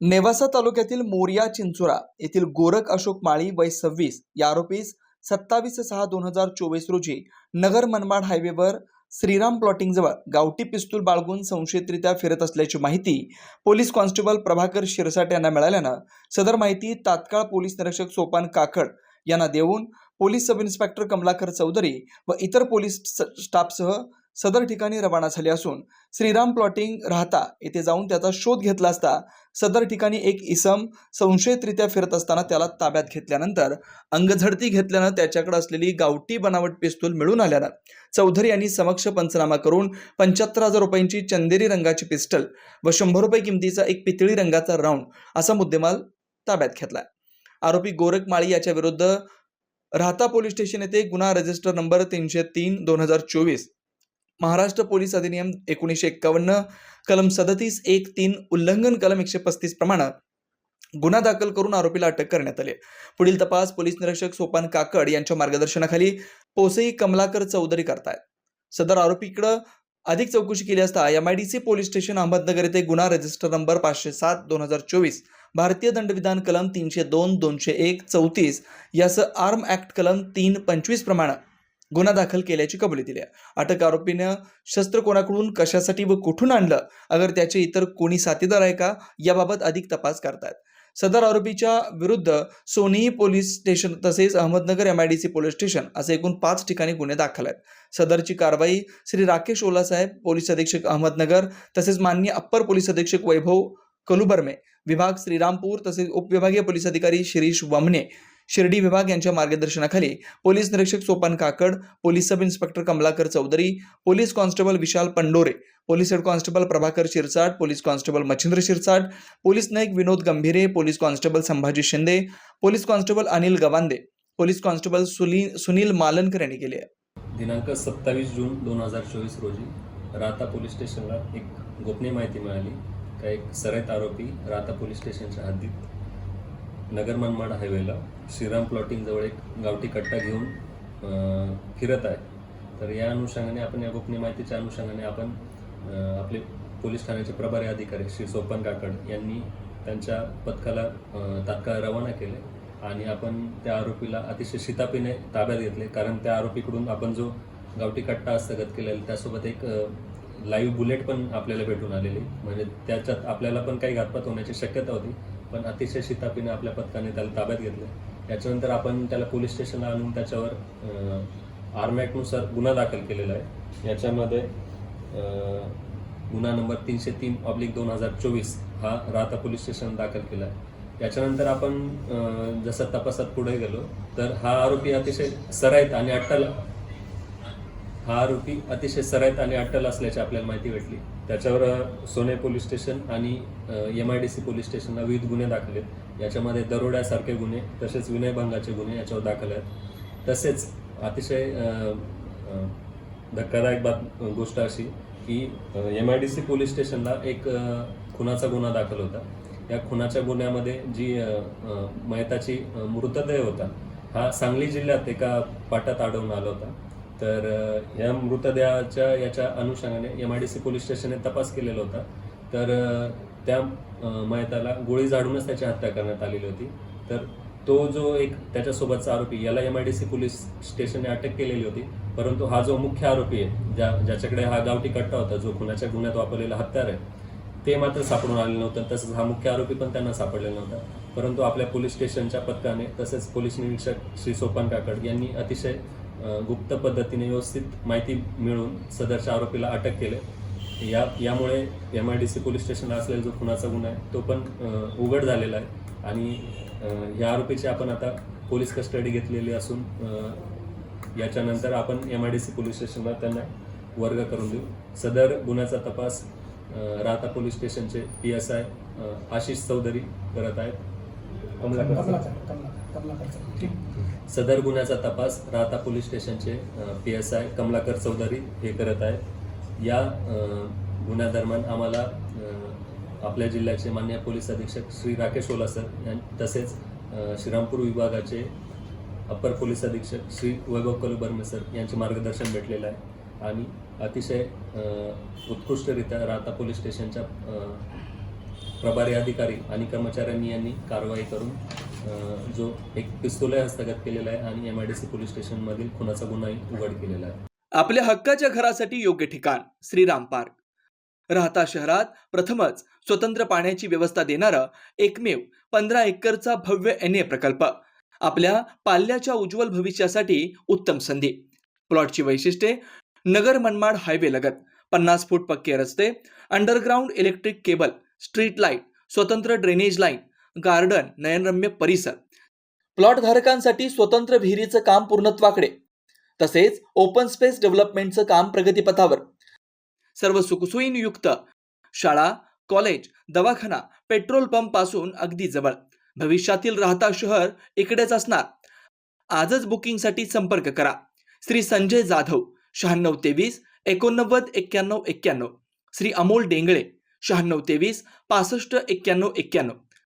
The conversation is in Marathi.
नेवासा तालुक्यातील मोरिया चिंचुरा येथील गोरख अशोक माळी वय सव्वीस या आरोपीस सत्तावीस सहा दोन हजार चोवीस रोजी नगर मनमाड हायवेवर श्रीराम प्लॉटिंगजवळ गावठी पिस्तूल बाळगून संशयितरित्या फिरत असल्याची माहिती पोलीस कॉन्स्टेबल प्रभाकर शिरसाट यांना मिळाल्यानं सदर माहिती तात्काळ पोलीस निरीक्षक सोपान काकड यांना देऊन police sub inspector Kamalakar Chaudhari व इतर पोलीस स्टाफसह सदर ठिकाणी रवाना झाले असून श्रीराम प्लॉटिंग राहता येथे जाऊन त्याचा शोध घेतला असता सदर ठिकाणी एक इसम संशयितरित्या फिरत असताना त्याला ताब्यात घेतल्यानंतर अंगझडती घेतल्यानं त्याच्याकडे असलेली गावठी बनावट पिस्तूल मिळून आल्यानं चौधरी यांनी समक्ष पंचनामा करून पंच्याहत्तर हजार रुपयांची चंदेरी रंगाची पिस्टल व शंभर रुपये किमतीचा एक पितळी रंगाचा राऊंड असा मुद्देमाल ताब्यात घेतला आरोपी गोरख माळी याच्या विरुद्ध राहता पोलीस स्टेशन येथे गुन्हा रजिस्टर नंबर तीनशे तीन दोन हजार चोवीस महाराष्ट्र पोलीस अधिनियम एकोणीसशे एक्कावन्न कलम सदतीस एक तीन उल्लंघन कलम एकशे पस्तीस प्रमाणे गुन्हा दाखल करून आरोपीला अटक करण्यात आली पुढील तपास पोलीस निरीक्षक सोपान काकड यांच्या मार्गदर्शनाखाली पोसई कमलाकर चौधरी करतायत. सदर आरोपीकडं अधिक चौकशी केली असता M I D C police station Ahmednagar येथे गुन्हा रजिस्टर नंबर पाचशे सात दोन हजार चोवीस भारतीय दंडविधान कलम तीनशे दोन दोनशे एक चौतीस यासह आर्म ॲक्ट कलम तीन पंचवीस प्रमाणे गुन्हा दाखल केल्याची कबुली दिली आहे. अटक आरोपीनं शस्त्र कोणाकडून कशासाठी व कुठून आणलं? अगर त्याचे इतर कोणी साथीदार आहे का? याबाबत अधिक तपास करतात सदर आरोपीच्या विरुद्ध सोनी पोलीस स्टेशन तसेच Ahmednagar M I D C police station असे एकूण पाच ठिकाणी गुन्हे दाखल आहेत. सदरची कारवाई श्री राकेश ओलासाहेब पोलीस अधीक्षक अहमदनगर तसेच माननीय अप्पर पोलीस अधीक्षक वैभव कलुबर्मे विभाग श्रीरामपूर तसेच उपविभागीय पोलीस अधिकारी शिरीष वमने शिर्डी विभाग यांच्या मार्गदर्शनाखाली पोलीस निरीक्षक Sopan Kakad police sub inspector Kamalakar Chaudhari police constable Vishal Pandore police head constable Prabhakar Shirsat police constable Machhindra Shirsat police Naik Vinod Gambhire police constable Sambhaji Shinde police constable Anil Gawande police constable Sunil Sunil Malankar यांनी केले आहे. दिनांक सत्तावीस जून दोन हजार चोवीस रोजी राहता पोलीस स्टेशनला एक गोपनीय माहिती मिळाली. का एक सराईत आरोपी राहता पोलीस स्टेशनच्या हद्दीत नगर मनमाड हायवेला. श्रीराम प्लॉटिंगजवळ एक गावठी कट्टा घेऊन फिरत आहे. तर या अनुषंगाने आपण या गोपनीय माहितीच्या अनुषंगाने आपण आपले पोलीस ठाण्याचे प्रभारी अधिकारी श्री सोपन काकड यांनी त्यांच्या पथकाला तात्काळ रवाना केले आणि आपण त्या आरोपीला अतिशय शितापीने ताब्यात घेतले. कारण त्या आरोपीकडून आपण जो गावठी कट्टा हस्तगत केलेला त्यासोबत एक लाईव्ह बुलेट पण आपल्याला भेटून आलेली. म्हणजे त्याच्यात आपल्याला पण काही घातपात होण्याची शक्यता होती. पण अतिशय शितापीनं आपल्या पथकाने त्याला ताब्यात घेतलं. त्याच्यानंतर आपण त्याला पोलीस स्टेशनला आणून त्याच्यावर आर्मॅक्टनुसार गुन्हा दाखल केलेला आहे. याच्यामध्ये गुन्हा नंबर तीनशे तीन ऑब्लिक दोन हजार चोवीस हा राहता पोलीस स्टेशन दाखल केला आहे. त्याच्यानंतर आपण जसं तपासात पुढे गेलो तर हा आरोपी अतिशय सराईत आणि अट्टल हा आरोपी अतिशय सरायत आणि अट्टल असल्याची आपल्याला माहिती भेटली. त्याच्यावर सोने पोलीस स्टेशन आणि M I D C police स्टेशनला विविध गुन्हे दाखल आहेत. याच्यामध्ये दरोड्यासारखे गुन्हे तसेच विनयभंगाचे गुन्हे याच्यावर दाखल आहेत. तसेच अतिशय धक्कादायक बात गोष्ट अशी की M I D C police स्टेशनला एक खुनाचा गुन्हा दाखल होता. या खुनाच्या गुन्ह्यामध्ये जी मयताची मृतदेह होता हा सांगली जिल्ह्यात एका पाटात आढळून आला होता. तर ह्या या मृतदेहाच्या याच्या अनुषंगाने M I D C police स्टेशनने तपास केलेला होता. तर त्या मयताला गोळी झाडूनच त्याची हत्या करण्यात आलेली होती. तर तो जो एक त्याच्यासोबतचा आरोपी याला M I D C police स्टेशनने अटक केलेली होती. परंतु हा जो मुख्य आरोपी आहे ज्या ज्याच्याकडे हा गावठी कट्टा होता जो खुनाच्या गुन्ह्यात वापरलेला हत्यार आहे ते मात्र सापडून आलेलं नव्हतं. तसंच हा मुख्य आरोपी पण त्यांना सापडलेला नव्हता. परंतु आपल्या पोलीस स्टेशनच्या पथकाने तसेच पोलीस निरीक्षक श्री सोपान काकड यांनी अतिशय गुप्त पद्धतीने व्यवस्थित माहिती मिळवून सदरच्या आरोपीला अटक केले. या यामुळे M I D C police स्टेशनला असलेला जो खुनाचा गुन्हा आहे तो पण उघड झालेला आहे. आणि या आरोपीची आपण आता पोलीस कस्टडी घेतलेली असून याच्यानंतर आपण M I D C police स्टेशनला त्यांना वर्ग करून देऊ. सदर गुन्ह्याचा तपास राहता पोलीस स्टेशनचे P S I Ashish Chaudhari करत आहेत. कमलाकर. सदर गुन्ह्याचा तपास राहता पोलीस स्टेशनचे P S I Kamalakar Chaudhari हे करत आहेत. या गुन्ह्यादरम्यान आम्हाला आपल्या जिल्ह्याचे मान्य पोलीस अधीक्षक श्री राकेश ओलासर यां तसेच श्रीरामपूर विभागाचे अप्पर पोलीस अधीक्षक श्री वैभव कलुबर्मे सर यांचे मार्गदर्शन भेटलेलं आहे. आणि अतिशय उत्कृष्टरित्या राहता पोलीस स्टेशनच्या प्रभारी अधिकारी आणि कर्मचाऱ्यांनी यांनी कारवाई करून जो एक पिस्तूलही हस्तगत केलेला आहे आणि M I D C police स्टेशनमधील खुनाचा गुन्हाही उघड केलेला आहे. आपल्या हक्काच्या घरासाठी योग्य ठिकाण श्रीराम पार्क. राहता शहरात प्रथमच स्वतंत्र पाण्याची व्यवस्था देणारा एकमेव पंधरा एकरचा भव्य एन ए प्रकल्प. आपल्या पाल्याच्या उज्ज्वल भविष्यासाठी उत्तम संधी. प्लॉटची वैशिष्ट्ये नगर मनमाड हायवे लगत पन्नास फूट पक्के रस्ते underground electric cable street light स्वतंत्र ड्रेनेज लाईन गार्डन नयनरम्य परिसर. प्लॉट धारकांसाठी स्वतंत्र विहिरीचं काम पूर्णत्वाकडे. तसेच ओपन स्पेस डेव्हलपमेंटचं काम प्रगतीपथावर. सर्व सुखसोयींयुक्त शाळा कॉलेज दवाखाना पेट्रोल पंपपासून अगदी जवळ. भविष्यातील राहता शहर इकडेच असणार. आजच बुकिंगसाठी संपर्क करा. श्री संजय जाधव शहाण्णव तेवीस एकोणनव्वद एक्क्याण्णव एक्क्याण्णव. श्री अमोल डेंगळे शहाण्णव तेवीस पासष्ट एक्क्याण्णव एक्क्याण्णव.